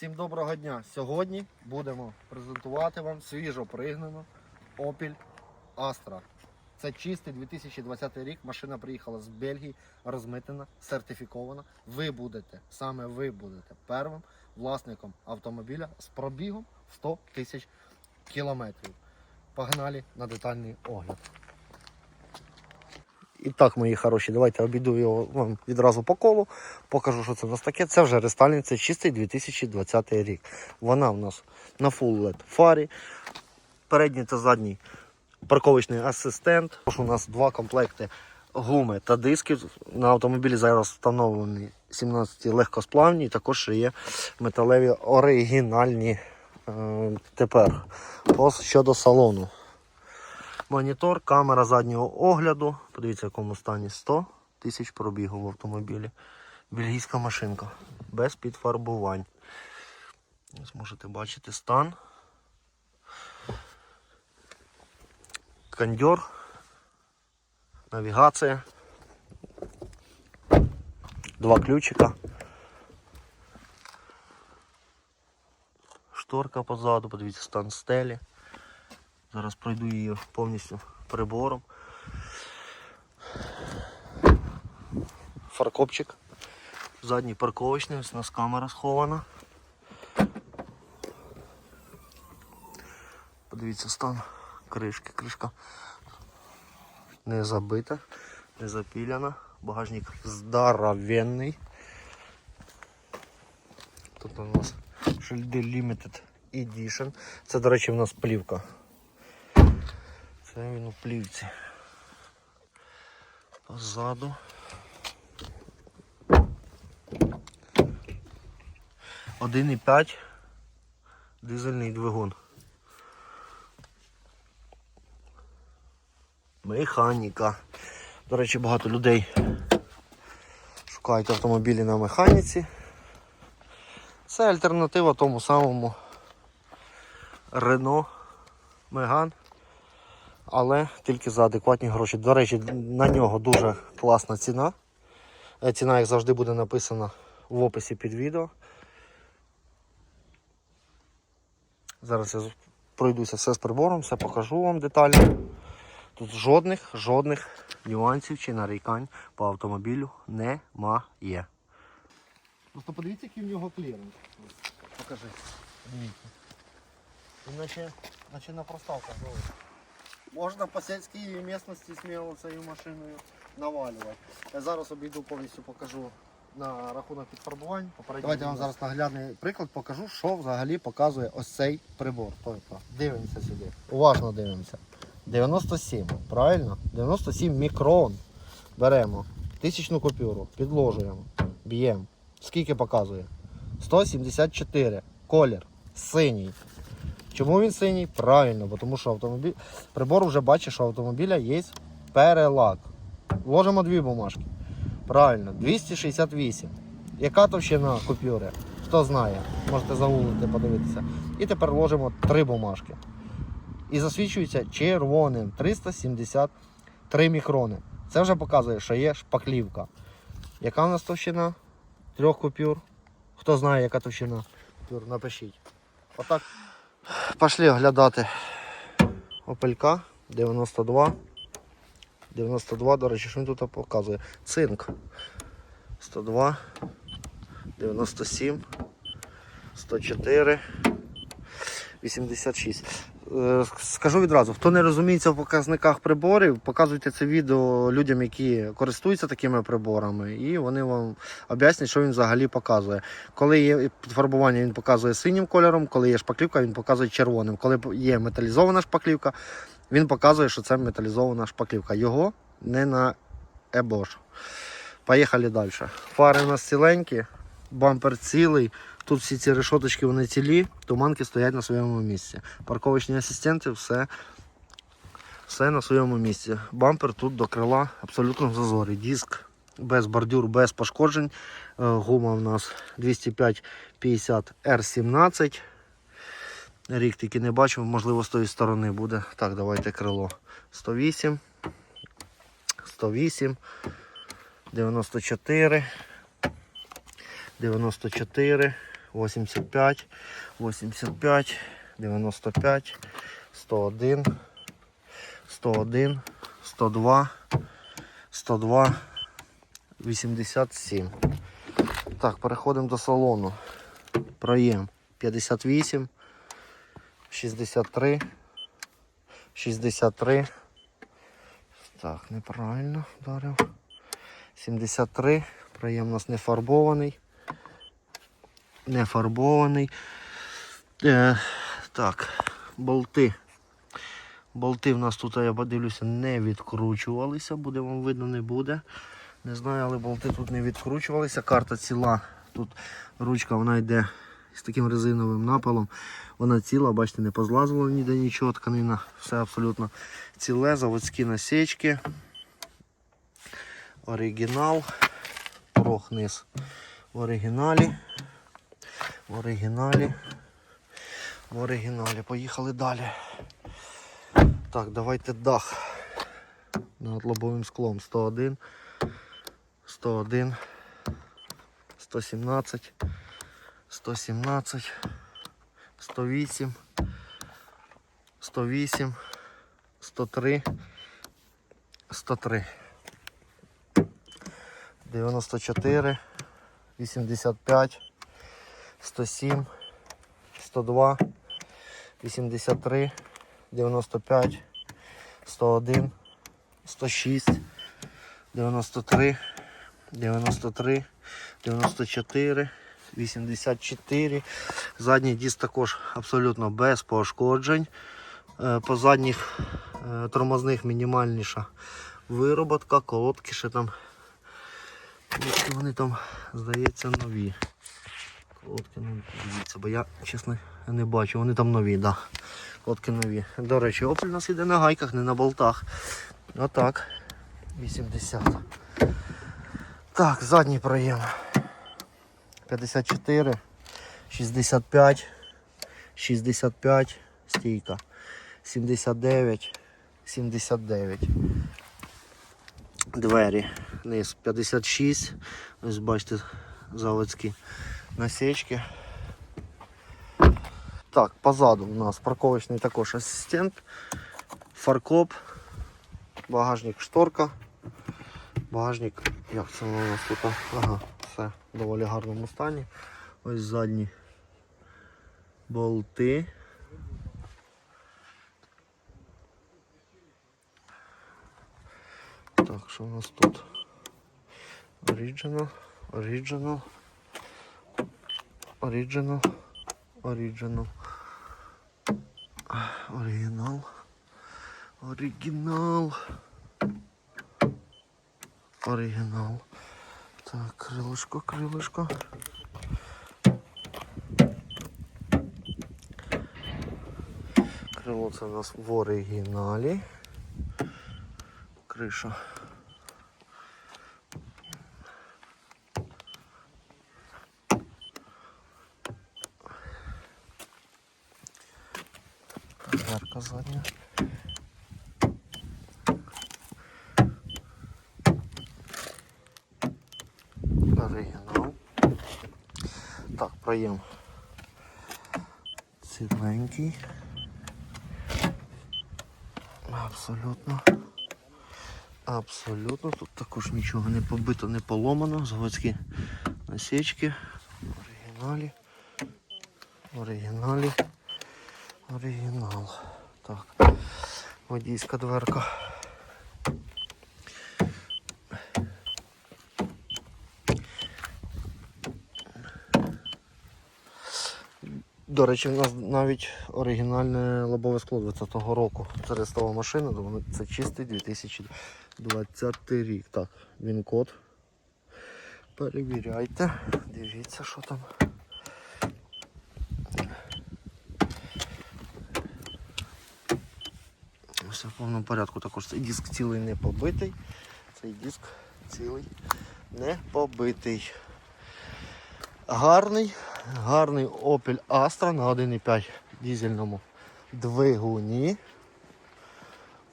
Всім доброго дня! Сьогодні будемо презентувати вам свіжо пригнану Opel Astra. Це чистий 2020 рік. Машина приїхала з Бельгії, розмитнена, сертифікована. Ви будете, саме ви будете первим власником автомобіля з пробігом 100 тисяч кілометрів. Погнали на детальний огляд. І так, мої хороші, давайте обійду його вам відразу по колу. Покажу, що це в нас таке. Це вже рестайлінг, це чистий 2020 рік. Вона в нас на Full LED фарі. Передній та задній парковочний асистент. У нас два комплекти гуми та дисків. На автомобілі зараз встановлені 17 легкосплавні, і також є металеві оригінальні е, тепер. Щодо салону. Монітор, камера заднього огляду. Подивіться, в якому стані 100 тисяч пробігу в автомобілі. Бельгійська машинка. Без підфарбувань. Ось можете бачити стан. Кондьор. Навігація. Два ключика. Шторка позаду, подивіться стан стелі. Зараз пройду її повністю прибором. Фаркопчик. Задній парковочний, ось у нас камера схована. Подивіться стан кришки. Кришка не забита, не запіляна. Багажник здоровенний. Тут у нас шильди Limited Edition. Це, до речі, в нас плівка. Це він у плівці. Позаду. Один і п'ять. Дизельний двигун. Механіка. До речі, багато людей шукають автомобілі на механіці. Це альтернатива тому самому Renault Megane але тільки за адекватні гроші. До речі, на нього дуже класна ціна. Е, Ціна, як завжди, буде написана в описі під відео. Зараз я пройдуся все з прибором, все покажу вам детально. Тут жодних, жодних нюансів чи нарікань по автомобілю немає. Просто подивіться, який в нього кліренс. Покажи. Дивіться. Іначе, наче на проставках. Можна по сільській місцевості сміло цією машиною навалювати. Я зараз обійду повністю покажу на рахунок підфарбувань. Давайте я вам зараз наглядний приклад покажу, що взагалі показує ось цей прибор. Тобто, дивимося сюди. Уважно дивимося. 97, правильно? 97 мікрон. Беремо тисячну купюру, підложуємо, б'ємо. Скільки показує? 174. Колір. Синій. Чому він синій? Правильно, бо тому що автомобіль. Прибор вже бачить, що автомобіля є перелак. Ложимо дві бумажки. Правильно, 268. Яка товщина купюри? Хто знає, можете загуглити, подивитися. І тепер ложимо три бумажки. І засвічується червоним 373 мікрони. Це вже показує, що є шпаклівка. Яка у нас товщина трьох купюр? Хто знає, яка товщина купюр, напишіть. Отак. Пошли оглядати Опелька 92. 92, до речі, що він тут показує? Цинк. 102, 97, 104, 86. Е, Скажу відразу, хто не розуміється в показниках приборів, показуйте це відео людям, які користуються такими приборами, і вони вам об'яснять, що він взагалі показує. Коли є підфарбування, він показує синім кольором, коли є шпаклівка, він показує червоним. Коли є металізована шпаклівка, він показує, що це металізована шпаклівка. Його не на ебош. Поїхали далі. Фари у нас ціленькі, бампер цілий. Тут всі ці решоточки вони цілі, туманки стоять на своєму місці. Парковочні асистенти, все, все на своєму місці. Бампер тут до крила абсолютно в зазорі. Диск без бордюр, без пошкоджень. Е, Гума у нас 205 50 R17. Рік тільки не бачив, можливо, з тої сторони буде. Так, давайте крило. 108, 108, 94, 94, 85, 85, 95, 101, 101, 102, 102, 87. Так, переходимо до салону. Проєм 58, 63, 63. Так, неправильно вдарив. 73. Проєм у нас не фарбований. Не фарбований. Е, так, болти. Болти в нас тут, я подивлюся, не відкручувалися, буде вам видно, не буде. Не знаю, але болти тут не відкручувалися. Карта ціла. Тут ручка вона йде з таким резиновим напалом. Вона ціла, бачите, не позлазила ніде нічого, тканина, все абсолютно ціле, заводські насічки. Оригінал. Порог низ в оригіналі. В оригіналі. В оригіналі. Поїхали далі. Так, давайте дах. Над лобовим склом 101, 101, 117, 117, 108, 108, 103, 103. 94, 85, 107, 102, 83, 95, 101, 106, 93, 93, 94, 84. Задній диск також абсолютно без пошкоджень. Е, По задніх е, тормозних мінімальніша вироботка, колодки ще там вони там, здається, нові. Колодки нові, дивіться, бо я, чесно, не бачу, вони там нові. Да. Колодки нові. До речі, Opel у нас іде на гайках, не на болтах. Отак. 80. Так, задній проєм. 54, 65, 65, стійка. 79, 79 двері. Низ 56. Ось бачите, заводські насічки. Так, позаду у нас парковочний також асистент, фаркоп, багажник шторка. Багажник, як це у нас тут? Ага, все в доволі гарному стані. Ось задні болти. Так, що у нас тут? Original, Original, Original, Original. Оригінал. Оригінал. Оригінал. Так, крилишко, крилишко. Крило це у нас в оригіналі. Криша. Дверка. Оригінал. Так, проєм. Ціленький. Абсолютно. Абсолютно. Тут також нічого не побито, не поломано. Заводські насічки. Оригіналі. Оригіналі. Оригінал. Так. Водійська дверка. До речі, в нас навіть оригінальне лобове скло 20-го року. Це рестова машина, це чистий 2020 рік. Так, він код. Перевіряйте, дивіться, що там. Все в повному порядку також цей диск цілий не побитий. Цей диск цілий не побитий. Гарний, гарний Opel Astra на 1,5 дізельному двигуні.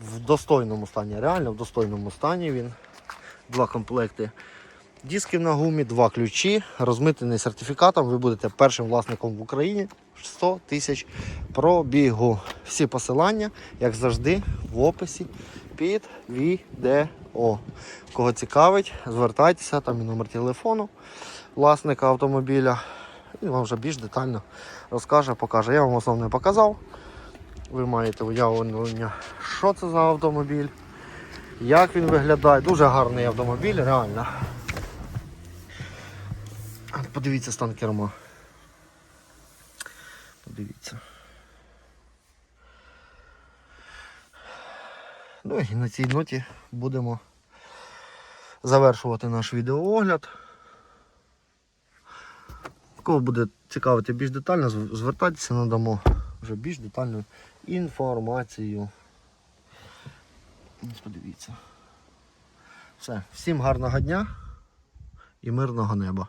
В достойному стані, реально в достойному стані він. Два комплекти Диски на гумі, два ключі, розмитений сертифікатом. Ви будете першим власником в Україні 100 тисяч пробігу. Всі посилання, як завжди, в описі під відео. Кого цікавить, звертайтеся, там і номер телефону власника автомобіля. Він вам вже більш детально розкаже, покаже. Я вам основне показав. Ви маєте уявлення, що це за автомобіль, як він виглядає. Дуже гарний автомобіль, реально. Подивіться стан керма. Подивіться. Ну і на цій ноті будемо завершувати наш відеоогляд. Кого буде цікавити більш детально, звертайтеся, надамо вже більш детальну інформацію. Подивіться. Все, всім гарного дня і мирного неба.